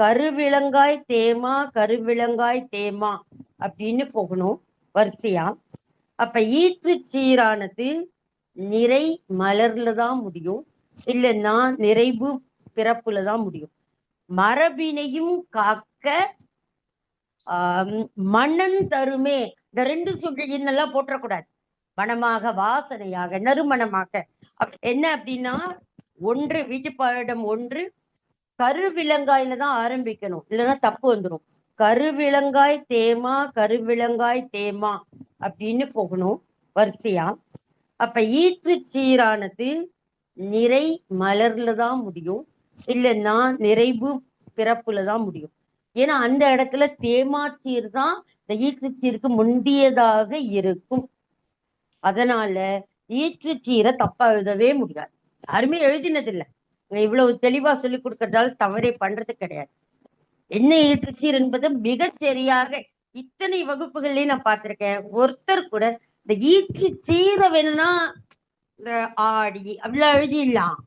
கருவிலங்காய் தேமா கருவிலங்காய் தேமா அப்படின்னு போகணும் வரிசையா. அப்ப ஈற்று சீரானது நிறை மலர்ல தான் முடியும். இல்லைன்னா நிறைவு பிறப்புல தான் முடியும். மரபினையும் காக்க ஆஹ் மன்னன் தருமே. இந்த ரெண்டு சொல்லி இன்னெல்லாம் போட்டக்கூடாது மனமாக வாசனையாக நறுமணமாக. என்ன அப்படின்னா ஒன்று வீட்டுப்பாடம் ஒன்று கருவிலங்காயில தான் ஆரம்பிக்கணும். இல்லைன்னா தப்பு வந்துடும் கருவிலங்காய் தேமா கருவிலங்காய் தேமா அப்படின்னு போகணும். வரிசையா. அப்ப ஈற்று சீரானது நிறை மலர்ல தான் முடியும். இல்லைன்னா நிறைவு பிறப்புல தான் முடியும். ஏன்னா அந்த இடத்துல தேமாச்சீர் தான் இந்த ஈற்றுச்சீருக்கு முந்தியதாக இருக்கும். அதனால ஈற்றுச்சீரை தப்பா எழுதவே முடியாது. யாருமே எழுதினது இல்ல இவ்வளவு தெளிவா சொல்லி கொடுக்கறதால தவறே பண்றது கிடையாது. என்ன ஈற்றுச்சீர் என்பது மிக சரியாக இத்தனை வகுப்புகள்லயும் நான் பார்த்திருக்கேன். ஒருத்தர் கூட இந்த ஈற்று சீரை வேணும்னா இந்த ஆடி அப்படிலாம் எழுதிடலாம்.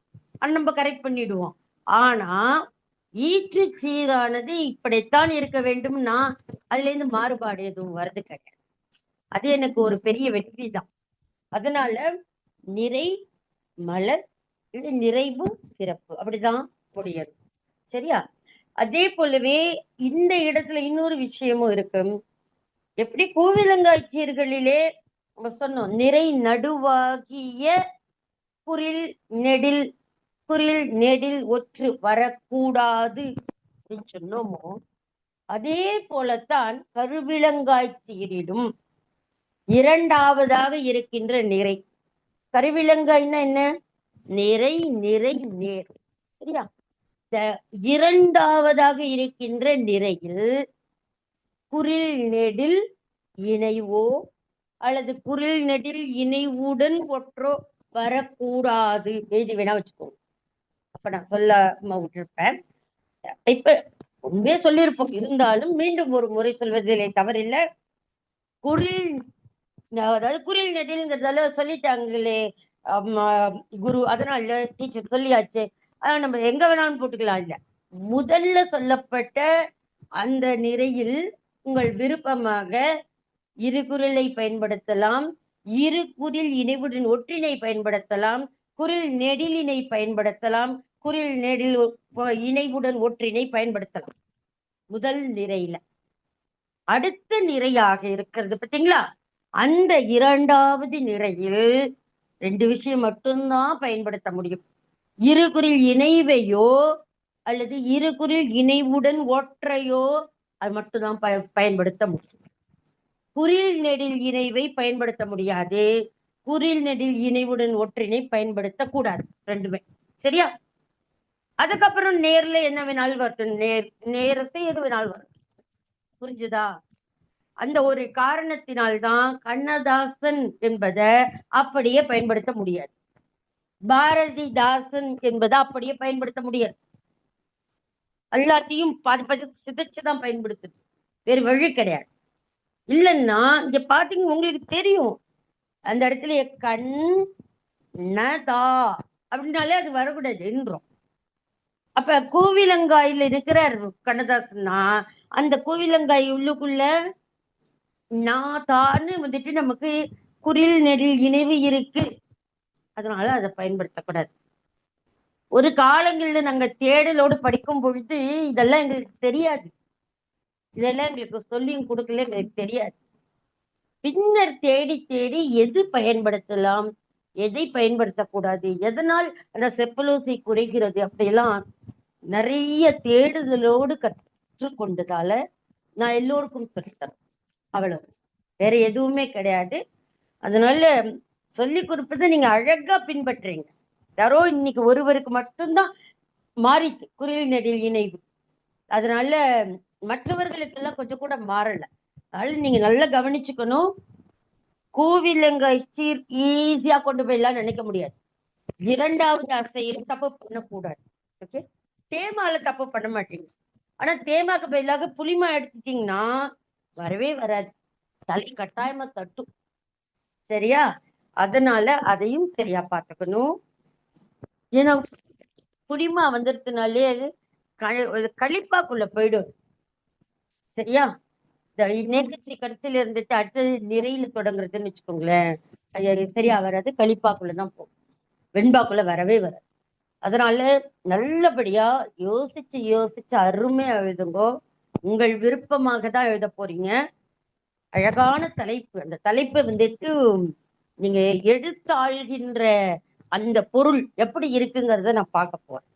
அது நம்ம கரெக்ட் பண்ணிடுவோம். ஆனா ஈற்று சீரானது இப்படித்தான் இருக்க வேண்டும்னா அதுல இருந்து மாறுபாடு எதுவும் வருது கிடையாது. அது எனக்கு ஒரு பெரிய வெற்றி தான் அதனால நிறை மலர் நிறைவு சிறப்பு. அப்படிதான் முடியும். சரியா? அதே போலவே இந்த இடத்துல இன்னொரு விஷயமும் இருக்கும் எப்படி கோவிலங்காய் சீர்களிலே நம்ம சொன்னோம் நிறை நடுவாகிய குரில் நெடில் குரில் நெடில் ஒற்று வரக்கூடாது அப்படின்னு சொன்னோமோ அதே போலத்தான் கருவிலங்காய் இரண்டாவதாக இருக்கின்ற நிறை. கருவிலங்காய்னா என்ன? நிறை நிறை நேர். சரியா? இரண்டாவதாக இருக்கின்ற நிறையில் குரில் நெடில் இணைவோ அல்லது குரில் நெடில் இணைவுடன் ஒற்றோ வரக்கூடாது. எழுதி வேணா வச்சுக்கோங்க அப்ப நான் சொல்ல விட்டுருப்பேன். இப்ப உண்மையே சொல்லியிருப்போம். இருந்தாலும் மீண்டும் ஒரு முறை சொல்வதிலே தவறில்லை. குரில் அதாவது குரில் நெடில்ங்கிறதால சொல்லிட்டாங்களே. குரு அதனால டீச்சர் சொல்லியாச்சு. அதான் நம்ம எங்க வேணாலும் போட்டுக்கலாம் இல்ல. முதல்ல சொல்லப்பட்ட அந்த நிறையில் உங்கள் விருப்பமாக இரு பயன்படுத்தலாம் இரு குரில் இணைவுடன் ஒற்றினை பயன்படுத்தலாம் குரில் நெடிலினை பயன்படுத்தலாம் குரில் நெடில் இணைவுடன் ஒற்றினை பயன்படுத்தலாம். முதல் நிறையில அடுத்த நிறையாக இருக்கிறது பாத்தீங்களா? அந்த இரண்டாவது நிறையில் ரெண்டு விஷயம் மட்டும்தான் பயன்படுத்த முடியும். இருகுறில் இணைவையோ அல்லது இருகுறில் இணைவுடன் ஒற்றையோ அது மட்டும்தான் பய பயன்படுத்த முடியும். குறில் நெடில் இணைவை பயன்படுத்த முடியாது. குறில் நெடில் இணைவுடன் ஒற்றினை பயன்படுத்த கூடாது ரெண்டுமே. சரியா? அதுக்கப்புறம் நேர்ல என்ன வேணாலும் வரட்டும் நேர் நேரத்தை எது வேணாலும் வரட்டும் புரிஞ்சுதா? அந்த ஒரு காரணத்தினால்தான் கண்ணதாசன் என்பதை அப்படியே பயன்படுத்த முடியாது. பாரதிதாசன் என்பதை அப்படியே பயன்படுத்த முடியாது. எல்லாத்தையும் சிதைச்சுதான் பயன்படுத்துது. வேறு வழி கிடையாது. இல்லைன்னா இங்க பாத்தீங்க உங்களுக்கு தெரியும். அந்த இடத்துல கண் நதா அப்படின்னாலே அது வரக்கூடாது என்றும் அப்ப கோவிலங்காயில இருக்கிறார் கண்ணதாசன்னா அந்த கோவிலங்காய் உள்ளுக்குள்ள நாதான்னு வந்துட்டு நமக்கு குரில் நெடில் இணைவு இருக்கு. அதனால அதை பயன்படுத்தக்கூடாது. ஒரு காலங்களில் நாங்க தேடலோடு படிக்கும் பொழுது இதெல்லாம் எங்களுக்கு தெரியாது. இதெல்லாம் எங்களுக்கு சொல்லியும் கொடுக்கல எங்களுக்கு தெரியாது. பின்னர் தேடி தேடி எது பயன்படுத்தலாம் எதை பயன்படுத்தக்கூடாது எதனால் அந்த செப்பலோசை குறைகிறது அப்படியெல்லாம் நிறைய தேடுதலோடு கற்றுக்கொண்டதால நான் எல்லோருக்கும் சொல்லித்தரேன். அவ்வளவு. வேற எதுவுமே கிடையாது. அதனால சொல்லி கொடுப்பதை நீங்க அழகா பின்பற்றுறீங்க. யாரோ இன்னைக்கு ஒருவருக்கு மட்டும்தான் மாறிச்சு குரில் நெடில் இணைவு. அதனால மற்றவர்களுக்கெல்லாம் கொஞ்சம் கூட மாறல. அதனால நீங்க நல்லா கவனிச்சுக்கணும். கோவிலங்காய் சீர் ஈஸியா கொண்டு போயிடலாம் நினைக்க முடியாது. இரண்டாவது அசையில் தப்பு பண்ணக்கூடாது. ஓகே தேமால தப்பு பண்ண மாட்டீங்க. ஆனா தேமாக்கு பதிலாக புளிமா எடுத்துட்டீங்கன்னா வரவே வராது. தலை கட்டாயமா தட்டும். சரியா? அதனால அதையும் சரியா பார்த்துக்கணும். ஏன்னா குடிமா வந்துருதுனாலே க- கழிப்பாக்குள்ள போயிடும். சரியா? இந்த நேகசி கடைசியில இருந்துட்டு அடுத்தது நிறையில தொடங்குறதுன்னு வச்சுக்கோங்களேன். அது சரியா வராது கழிப்பாக்குள்ளதான் போகும். வெண்பாக்குள்ள வரவே வராது. அதனால நல்லபடியா யோசிச்சு யோசிச்சு அருமையா எழுதுங்கோ. உங்கள் விருப்பமாக தான் எழுத போறீங்க. அழகான தலைப்பு. அந்த தலைப்பை வந்துட்டு நீங்க எடுத்தாள்கின்ற அந்த பொருள் எப்படி இருக்குங்கிறத நான் பார்க்க போறேன்.